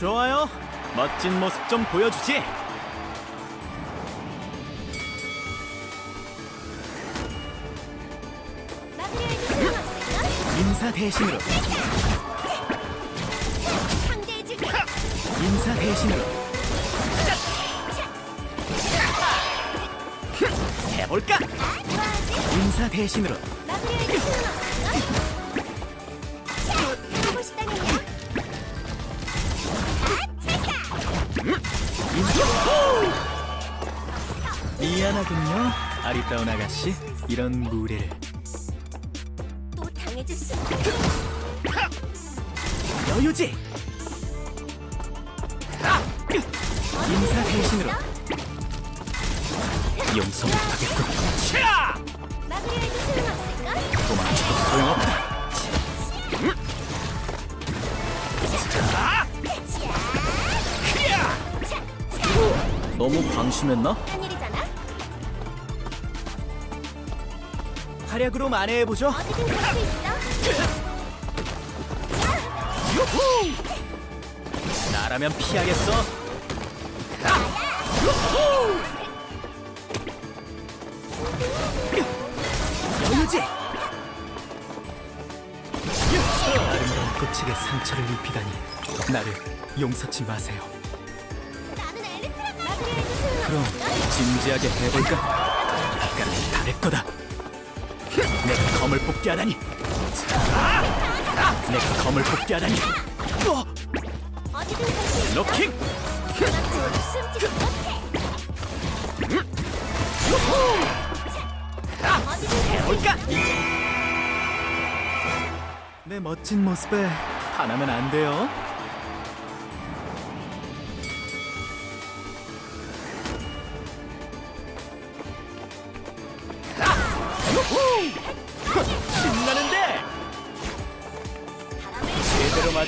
좋아요. 멋진 모습 좀 보여주지. 인사 대신으로. 인사 대신으로. 해볼까? 인사 대신으로. 미안하군요, 아리따운 아가씨. 이런 무례를. 또 당해줄 수 여유지. 인사 대신으로 용서 못하겠군. 마무리할 필요는 없을까? 도망쳐도 소용없다. 너무 방심했나? 한 일이잖아? 활약으로 만회해보죠. 어디든 갈 수 있어. 나라면 피하겠어. 여유지. 아름다운 꽃에게 상처를 입히다니 나를 용서치 마세요. 그럼? 진지하게 해볼까? 아까는 다내 거다. 내가 검을 뽑기 하다니. 내가 검을 뽑기 하다니. 어! 로킹! 갈 해볼까? 내 멋진 모습에 반하면 안 돼요.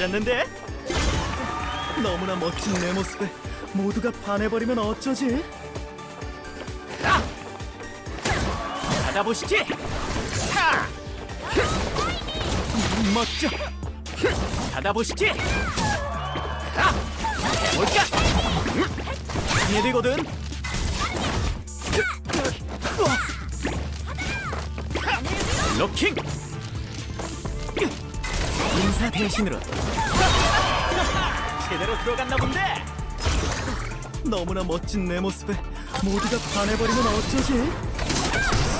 맞았는데? 너무나 멋진 내 모습에 모두가 반해버리면 어쩌지? 받아보시지! 하! 멋져! 받아보시지! 하! 해볼까? 얘되거든 로킹! 인사 대신으로 제대로 들어갔나 본데? 너무나 멋진 내 모습에 모두가 반해버리면 어쩌지?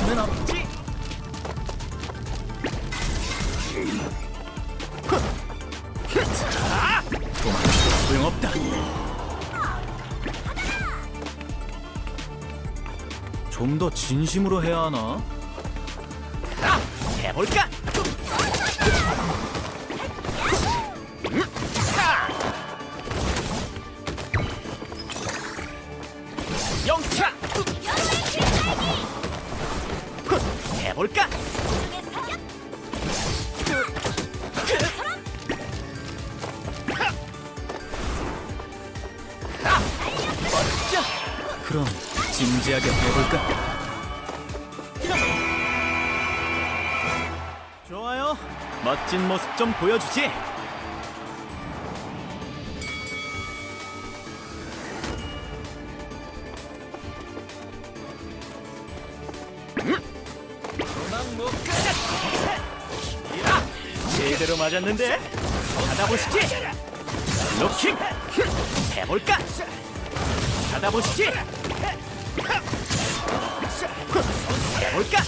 수는 없지? 자, 도망쳐도 소용없다. 좀 더 진심으로 해야 하나? 자, 해볼까? 자. 영차! 해볼까? 그럼 진지하게 해볼까? 좋아요. 멋진 모습 좀 보여주지. 제대로 맞았는데 받아보시지. 로킹 해볼까? 받아보시지. 해볼까?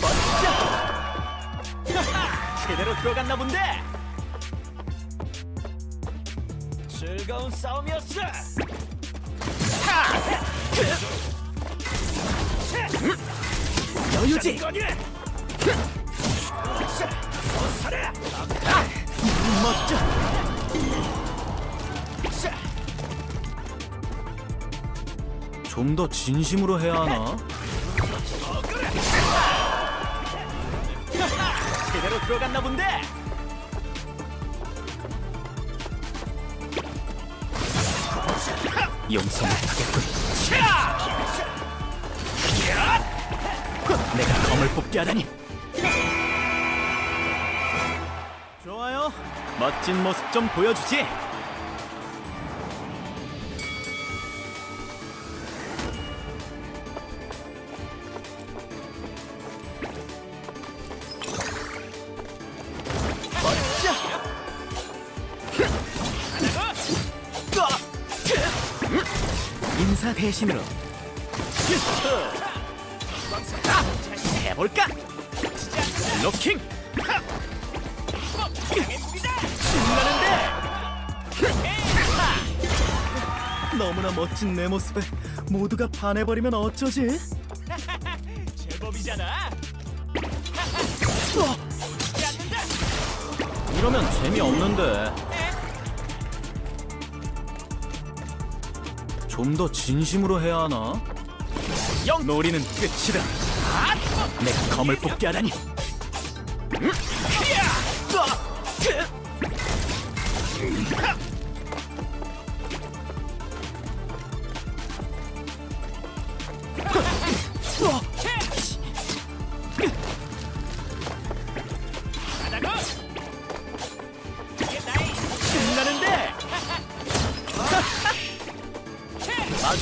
멋져. 제대로 들어갔나 본데. 즐거운 싸움이었어. 하! 여유지. 멋져. 좀 더 진심으로 해야 하나? 제대로 들어갔나 본데. 용서 못하겠군. 내가 검을 뽑게 하다니. 멋진 모습 좀 보여주지. 인사 대신으로 해볼까? 로킹! 신나는데! 너무나 멋진 내 모습에 모두가 반해버리면 어쩌지? 제법이잖아. 이러면 재미없는데 좀 더 진심으로 해야 하나? 영 놀이는 끝이다 내가 검을 뽑게 하다니 음?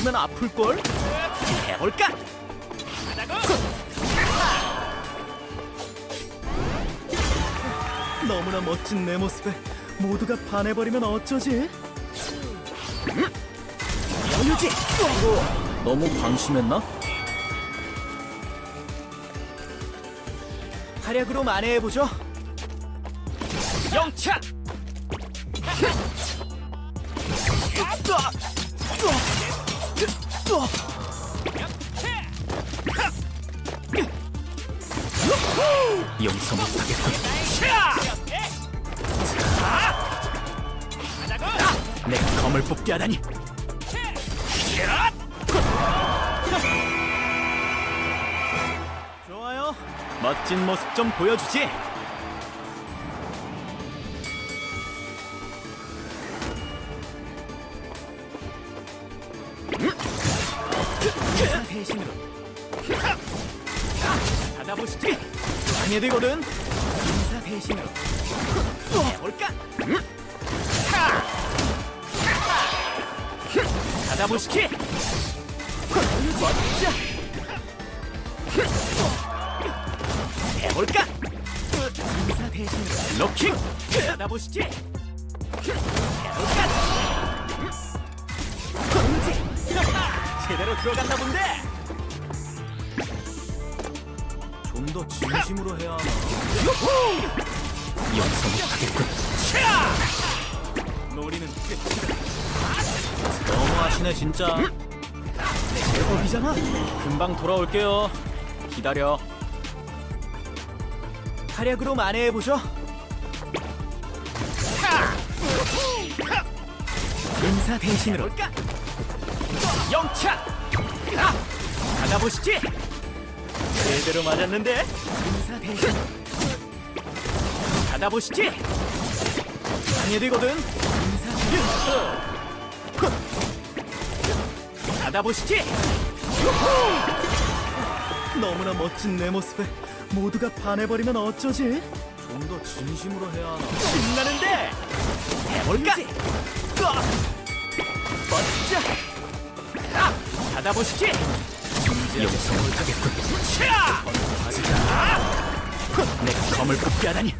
맞으면 아플걸? 해볼까? 너무나 멋진 내 모습에 모두가 반해버리면 어쩌지? 여유지! 너무 방심했나? 활약으로 만회해보죠 영차! 용서 못하겠군. 내가 검을 뽑게 하다니. 좋아요. 멋진 모습 좀 보여주지. 대신으로 받아보시지 방해되거든. 인사 대신으로. 해볼까? 받아보시지. 멋져 해볼까? 인사 대신으로. 로킹 받아보시지. 해볼까? 제대로 들어갔나 본데 좀 더 진심으로 해야 하나? 용서 못하겠군. 놀이는 끝이다. 너무하시네 진짜. 제법이잖아. 금방 돌아올게요. 기다려. 활약으로 만회해보죠 인사 대신으로. 영차! 아! 받아보시지 제대로 맞았는데? 받아보시지. 방해되거든. 받아보시지. 너무나 멋진 내 모습에 모두가 반해버리면 어쩌지? 좀 더 진심으로 해야 하나? 신나는데? 해볼까? 멋져! 아! 받아보시지 용서 못하겠군. 내가 검을 뽑게 하다니.